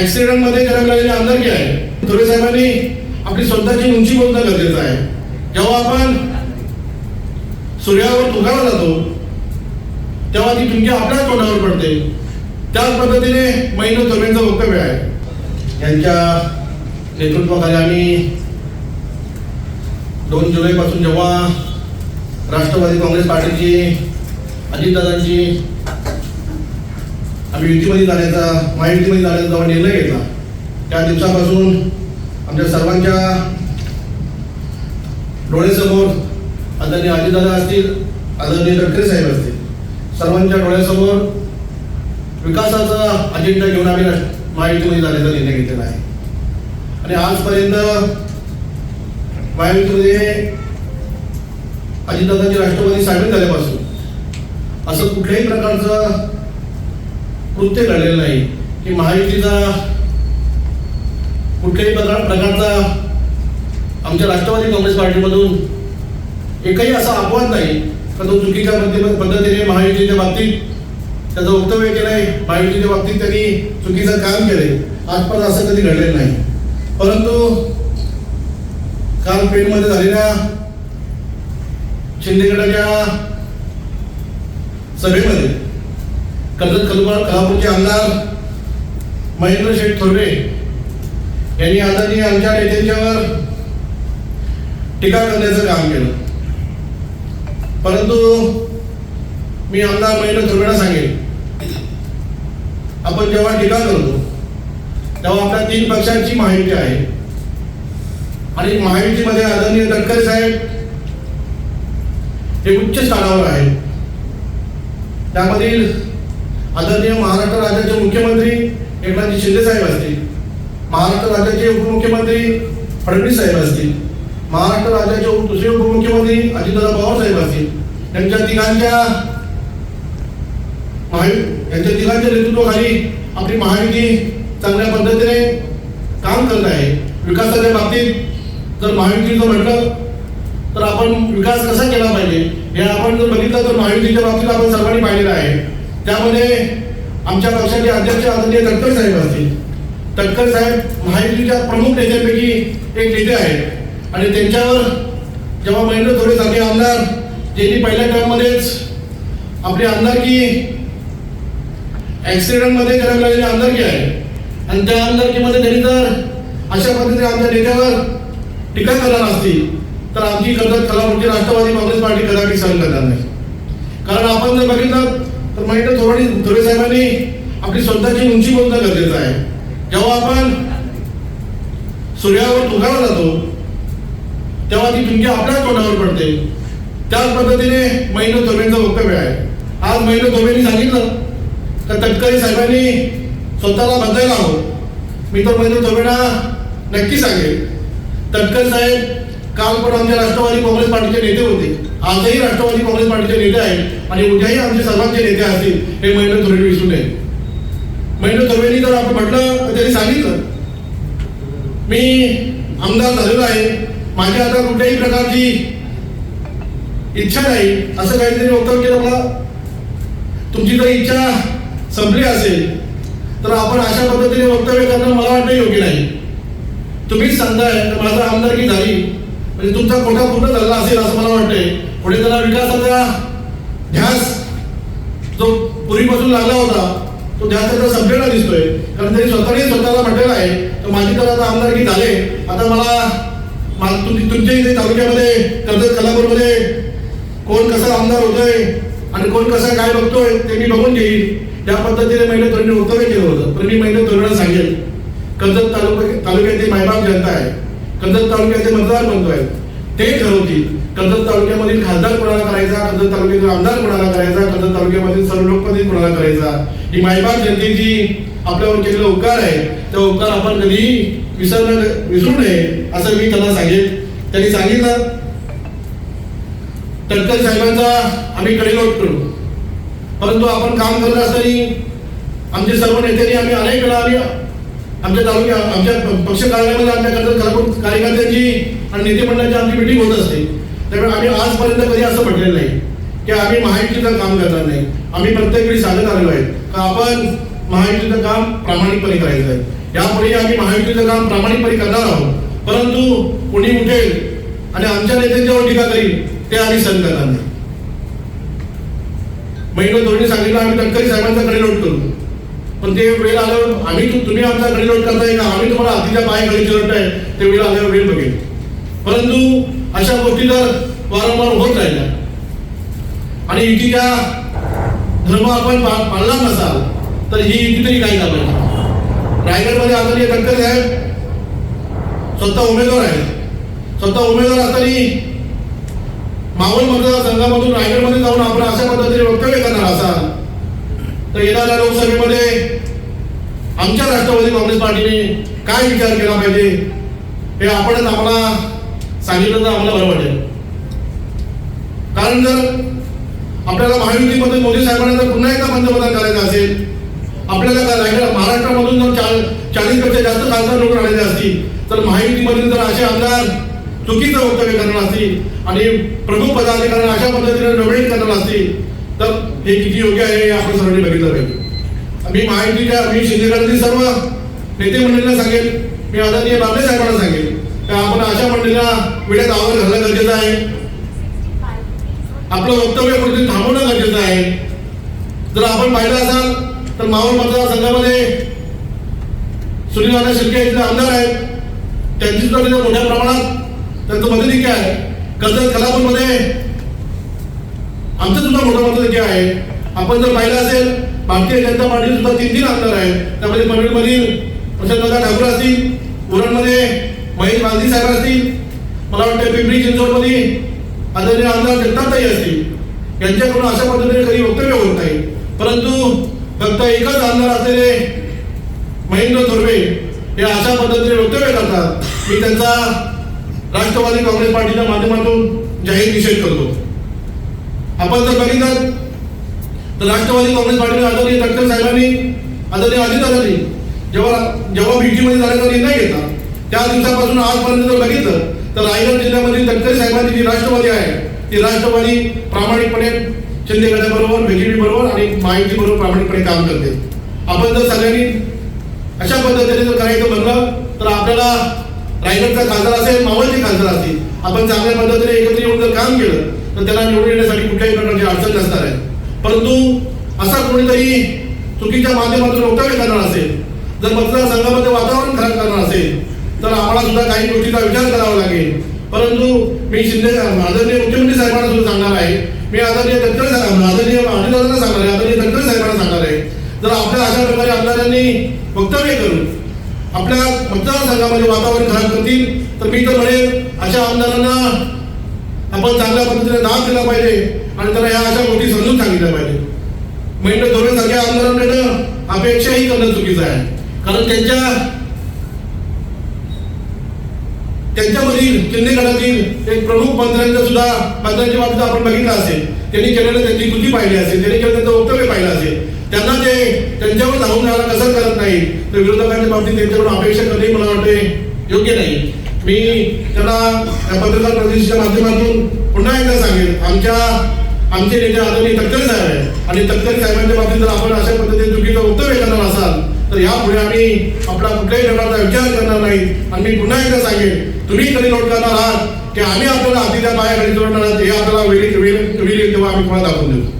ऍक्सिडेंटमध्ये जन्मलेली आमदारकी आहे थोरे साहेबांनी आपली स्वतःची उंची बोलणं गरजेचं आहे. जेव्हा आपण सूर्यावर तुगाला जातो तेव्हा ती तुमची आपल्याच तोंडावर पडते. त्याच पद्धतीने महेंद्र थोरेंचं वक्तव्य आहे. यांच्या नेतृत्वाखाली आम्ही दोन जुलैपासून जेव्हा राष्ट्रवादी काँग्रेस पार्टीची अजितदादांची आम्ही युतीमध्ये जाण्याचा महायुतीमध्ये जाण्याचा जेव्हा निर्णय घेतला त्या दिवसापासून आमच्या सर्वांच्या डोळ्यासमोर आदरणीय अजितदादा असतील आदरणीय गडकरी साहेब असतील सर्वांच्या डोळ्यासमोर विकासाचा अजेंडा घेऊन आम्ही महायुतीमध्ये जाण्याचा निर्णय घेतलेला आहे. आणि आजपर्यंत महायुतीमध्ये अजितदादांची राष्ट्रवादी सामील झाल्यापासून असं कुठल्याही प्रकारचं कृत्य घडलेलं नाही. की महायुतीचा कुठल्याही प्रकार प्रकारचा आमच्या राष्ट्रवादी काँग्रेस पार्टीमधून एकही असा अपवाद नाही. का तो चुकीच्या पद्धतीने महायुतीच्या बाबतीत त्याचं वक्तव्य केलं आहे महायुतीच्या बाबतीत त्यांनी चुकीचं काम केलंय. आजपर्यंत असं कधी घडलेलं नाही. परंतु काल पेठमध्ये झालेल्या शिंदे गटाच्या सभेमध्ये कर्जत कलबा कलापूरचे आमदार महेंद्र शेठ थोरवे यांनी आदरणीय आमच्या नेत्यांच्यावर टीका करण्याचं काम केलं. परंतु मी आमदार महेंद्र थोरवेला सांगेन आपण जेव्हा टीका करतो तेव्हा आपल्या तीन पक्षांची माहिती आहे. आणि महायुतीमध्ये आदरणीय गडकरी साहेब हे उच्च स्थानावर आहे त्यामधील आदरणीय महाराष्ट्र राज्याचे मुख्यमंत्री एकनाथजी शिंदे साहेब असतील महाराष्ट्र राज्याचे उपमुख्यमंत्री फडणवीस साहेब असतील महाराष्ट्र राज्याचे दुसरे उपमुख्यमंत्री अजितदादा पवार साहेब असतील त्यांच्या तिघांच्या महायु यांच्या तिघांच्या नेतृत्वाखाली आपली महायुती चांगल्या पद्धतीने काम करत आहे. विकासाच्या बाबतीत जर महायुतीचं म्हटलं तर आपण विकास कसा केला पाहिजे? हे आपण जर बघितलं तर महायुतीच्या बाबतीत आपण सर्वांनी पाहिलेलं आहे. त्यामध्ये आमच्या पक्षाचे अध्यक्ष आदरणीय तटकर साहेब असतील. तटकर साहेब महायुतीच्या प्रमुख नेत्यांपैकी एक नेते आहेत. आणि त्यांच्यावर जेव्हा महेंद्र थोडे सारखे आमदार ज्यांनी पहिल्या टर्ममध्येच आपली आमदारकी ॲक्सिडेंटमध्ये लागलेली आमदारकी आहे. आणि त्या आमदारकीमध्ये त्यांनी जर अशा पद्धतीने आमच्या नेत्यावर टीका करणार असतील तर आमची कर्जत कलावरची राष्ट्रवादी काँग्रेस पार्टी कदापि सहन करणार नाही. कारण आपण जर बघितलं तर माहिती थोराडी थोरे साहेबांनी आपली स्वतःची उंची बोलणं गरजेचं आहे? जेव्हा आपण सूर्यावर तुगाला जातो तेव्हा ती तुमच्या आपल्या तोंडावर पडते. त्याच पद्धतीने महेंद्र थोरेंचं वक्तव्य आहे. आज महेंद्र थोरेंनी सांगितलं तर तटकरी साहेबांनी स्वतःला बदलायला हवं. मी तर महेंद्र थोरेंना नक्की सांगेल तटकर साहेब काल पण आमच्या राष्ट्रवादी काँग्रेस पार्टीचे नेते होते. आजही राष्ट्रवादी काँग्रेस पार्टीचे नेते आहेत. आणि उद्याही आमचे सर्वांचे नेते असतील हे महेंद्र थोरेंनी विसरू नये महेंद्र थोरेंनी जर आपण म्हटलं तर त्यांनी सांगितलं. मी आमदार झालेलो आहे. माझ्या आता कुठल्याही प्रकारची इच्छा नाही. असं काहीतरी वक्तव्य केलं मला. तुमची जर इच्छा संपली असेल तर आपण अशा पद्धतीने वक्तव्य करणं मला वाटतं योग्य नाही. तुम्हीच सांगताय तर माझा आमदारकी झाली. म्हणजे तुमचा कोठा पूर्ण झाला असेल असं मला वाटतंय. पुढे त्याला विकासाचा ध्यास जो पूर्वीपासून लागला होता तो ध्यास त्याचा संपलेला दिसतोय. कारण त्यांनी स्वतःने स्वतःला म्हटलेला आहे. तर माझी तर आता आमदारकी झाले? आता मला तुमच्या इथे तालुक्यामध्ये कर्जत कलापूरमध्ये कोण कसा आमदार होतोय आणि कोण कसा काय बघतोय ते मी बघून घेईल त्या पद्धतीने महिला तरुणी वक्तव्य केलं होतं. पण मी महिला तरुणाला सांगेल कर्जत तालुका तालुक्यातील मायबाप जनता आहे. कर्जत तालुक्याचे मतदार बनतोय ते ठरवतील. कर्जत तालुक्यामधील खासदार कोणाला करायचा? कर्जत तालुक्यातील आमदार कोणाला करायचा? कर्जत तालुक्यामधील सर्व लोकपती कोणाला करायचा? ही मायबाप जनतेची आपल्यावर केलेला उपकार आहे. त्या उपकार आपण कधी विसरणं विसरू नये असं मी त्यांना सांगेन. त्यांनी सांगितलं तटकर साहेबांचा आम्ही कडेलोट करू परंतु आपण काम करत असताना आमचे सर्व नेत्यांनी आम्ही अनेक वेळा आम्ही आमच्या तालुक्या आमच्या पक्ष कार्यालयामध्ये आमच्या कार्यकर्त्यांची आणि नेते मंडळाची आमची मिटिंग होत असते. त्यामुळे आम्ही आजपर्यंत कधी असं म्हटलेलं नाही की आम्ही महायुतीचं काम करणार नाही. आम्ही प्रत्येक वेळी सांगत आलेलो आहे का आपण महायुतीचं काम प्रामाणिकपणे करायचं आहे. यापुढे आम्ही महायुतीचं काम प्रामाणिकपणे करणार आहोत. परंतु कोणी उठेल आणि आमच्या नेत्यांच्यावर टीका करील ते आम्ही सहन करणार नाही. महिला धोरणे सांगितलं आम्ही तटकरी साहेबांच्याकडे कडे करू पण ते वेळ आलं आम्ही तुम्ही आमचा कडे लोट करताय का? आम्ही तुम्हाला आधीच्या पायकडे चिरटताय ते वेळ आल्यावर वेळ बघेल. परंतु अशा गोष्टी जर वारंवार होत राहिल्या. आणि युतीच्या धर्म आपण पाळला नसाल तर ही युती तरी काही झालं रायगडमध्ये आदरणीय तटकरे साहेब स्वतः उमेदवार आहेत. स्वतः उमेदवार असताना मावळ मतदारसंघामधून रायगडमध्ये जाऊन आपण अशा पद्धतीने वक्तव्य करणार असाल. तर येणाऱ्या लोकसभेमध्ये आमच्या राष्ट्रवादी काँग्रेस पार्टीने काय विचार केला पाहिजे? हे आपणच आम्हाला सांगितलं तर आम्हाला बरं वाटेल. कारण जर आपल्याला महायुतीमध्ये मोदी साहेबांना जर पुन्हा एकदा पंतप्रधान करायचं असेल आपल्याला काय राहिलं? महाराष्ट्रामधून जर चाळ चाळीसपेक्षा जास्त खासदार लोक राहिले असतील तर महायुतीमधील जर असे आमदार चुकीचं वक्तव्य करणार असतील आणि प्रमुख पदाधिकाऱ्यांना अशा पद्धतीने नोमिनेट करणार असतील तर हे किती योग्य आहे हे आपण सर्वांनी बघितलं पाहिजे. मी महायुतीच्या मी शिंदेगडातील सर्व नेते मंडळींना सांगेल मी आदरणीय बाबले साहेबांना सांगेल तर आपण अशा मंडळीला वेळेत आवाज घालणं गरजेचं आहे. आपलं वक्तव्य कुठेतरी थांबवणं गरजेचं आहे. जर आपण पाहिलं असाल तर मावळ मतदारसंघामध्ये सुनील शिर्के इथले आमदार आहेत. त्यांची सुद्धा तिथे मोठ्या प्रमाणात त्यांचं मदतिके आहे. कर्जत कलापूरमध्ये आमचं सुद्धा मोठं मदतिके आहे. आपण जर पाहिलं असेल भारतीय जनता पार्टी सुद्धा तीन तीन आमदार आहेत त्यामध्ये पनवेलमधील प्रशांतदा ठाकूर असतील उरणमध्ये महेश गांधी साहेब असतील मला वाटतं पिंपरी चिंचवडमध्ये आदरणीय आमदार जगतापताई असतील. यांच्याकडून अशा पद्धतीने कधी वक्तव्य होत नाही. परंतु फक्त एकच आमदार असलेले महेंद्र थोरवे हे अशा पद्धतीने वक्तव्य करतात. मी त्यांचा राष्ट्रवादी काँग्रेस पार्टीच्या माध्यमातून जाहीर निषेध करतो. आपण जर बघितलं तर राष्ट्रवादी काँग्रेस पार्टीने आदरणीय डॉक्टर साहेबांनी आदरणीय अजितदादांनी जेव्हा जेव्हा बीटीमध्ये झाल्याचा निर्णय घेतला त्या दिवसापासून आजपर्यंत जर बघितलं तर रायगड जिल्ह्यामधील तटकरे साहेबांची जी राष्ट्रवादी आहे ती राष्ट्रवादी प्रामाणिकपणे शिंदे गटाबरोबर बीजेपी बरोबर आणि माहिती बरोबर प्रामाणिकपणे काम करते. आपण जर सगळ्यांनी अशा पद्धतीने जर करायचं म्हणलं तर आपल्याला रायगडचा खासदार असेल मावळचे खासदार असतील आपण चांगल्या पद्धतीने एकत्र येऊन जर काम केलं तर त्याला निवडून येण्यासाठी कुठल्याही प्रकारची अडचण नसणार आहे. परंतु असा कोणीतरी चुकीच्या माध्यमातून वक्तव्य करणार असेल जर मतदारसंघामध्ये वातावरण खराब करणार असेल तर आम्हाला सुद्धा काही गोष्टीचा विचार करावा लागेल. परंतु मी शिंदे आदरणीय मुख्यमंत्री साहेबांना सुद्धा सांगणार आहे. मी आदरणीय तटकरे साहेब आदरणीय अनिलदादांना सांगणार आहे आदरणीय तटकरे साहेबांना सांगणार आहे. जर आपल्या अशा प्रकारे आमदारांनी वक्तव्य करून आपल्या मतदारसंघामध्ये वातावरण खराब करतील तर मी तर म्हणेन अशा आमदारांना आपण चांगल्या पद्धतीने दाब दिला पाहिजे. आणि त्यांना ह्या अशा गोष्टी समजून सांगितल्या पाहिजे. म्हणजे धोरण सगळ्या आमदारांकडे अपेक्षाही करणं चुकीचं आहे. कारण त्यांच्या त्यांच्यामधील शिंदे एक प्रमुख मंत्र्यांचं सुद्धा मंत्र्यांची बाबतीत आपण बघितलं असेल. त्यांनी केलेलं त्यांची कृती पाहिली असेल त्यांनी केलं त्यांचं वक्तव्य पाहिलं असेल. त्यांना ते त्यांच्यावर धावून जायला कसं करत नाही तर विरोधकांच्या बाबतीत त्यांच्याकडून अपेक्षा करणे मला वाटते योग्य नाही. मी त्याला या पत्रकार प्रतिष्ठेच्या माध्यमातून पुन्हा एकदा सांगेन आमच्या आमचे नेते आदरणीय तटकरे साहेब आहेत. आणि तक्कल साहेबांच्या बाबतीत जर आपण अशा पद्धतीने चुकीचं वक्तव्य करणार असाल तर यापुढे आम्ही आपला कुठल्याही प्रकारचा विचार करणार नाही आणि मी पुन्हा एकदा सांगेन तुम्ही कधी नोट करणार आहात की आम्ही आपल्याला हातीच्या बाहेर जोडणार आहात हे आपल्याला वेळी वेळ वेळी तेव्हा आम्ही पुन्हा दाखवून देऊ.